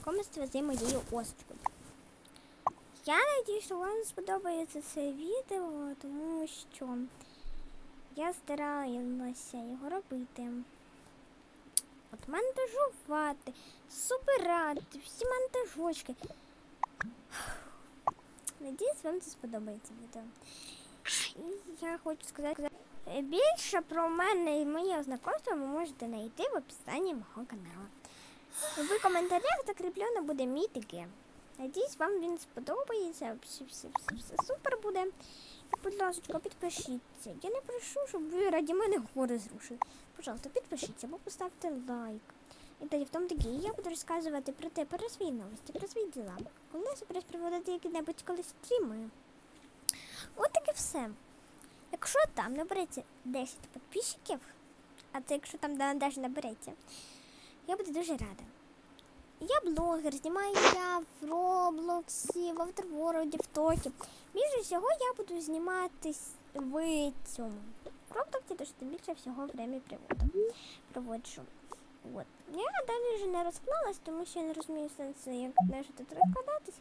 знайомство з моєю осочкою. Я надію, що вам сподобається це відео, тому що я старалася його робити. От монтажувати, собирати, всі монтажочки. Надіюсь, вам це сподобається відео. І я хочу сказати, більше про мене і моє знакомство ви можете знайти в описанні мого каналу. В коментарях закріплено буде ТГ. Надіюсь, вам він сподобається. Все, все, все, все супер буде. І, будь ласка, підпишіться. Я не прошу, щоб ви раді мене гори зрушили. Пожалуйста, підпишіться або поставте лайк. І тоді в тому такі я буду розказувати про те, про свої новості, про свої діла. Коли я собираюсь проводити які-небудь колись стріми. От таке все. Якщо там набереться 10 підписчиків, а це якщо там навіть набереться, я буду дуже рада. Я блогер, знімаю я в Роблоксі, в Авторвороді, в Токі. Більше всього я буду зніматись в цьому. Роблоксі, тому що більше всього время приводу. проводжу. От. Я далі вже не розклалась, тому що я не розумію сенсу, як знаєш, тут розкладатись.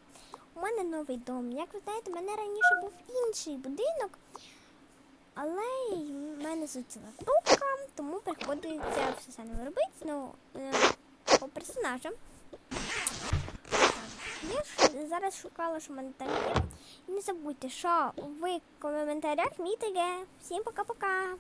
У мене новий дом. Як ви знаєте, у мене раніше був інший будинок, мене злетіла трубка, тому приходиться все саме робити. Ну, е, по персонажам. Я зараз шукала, що в мене там є. І не забудьте, що ви в коментарях мітиге. Всім пока-пока!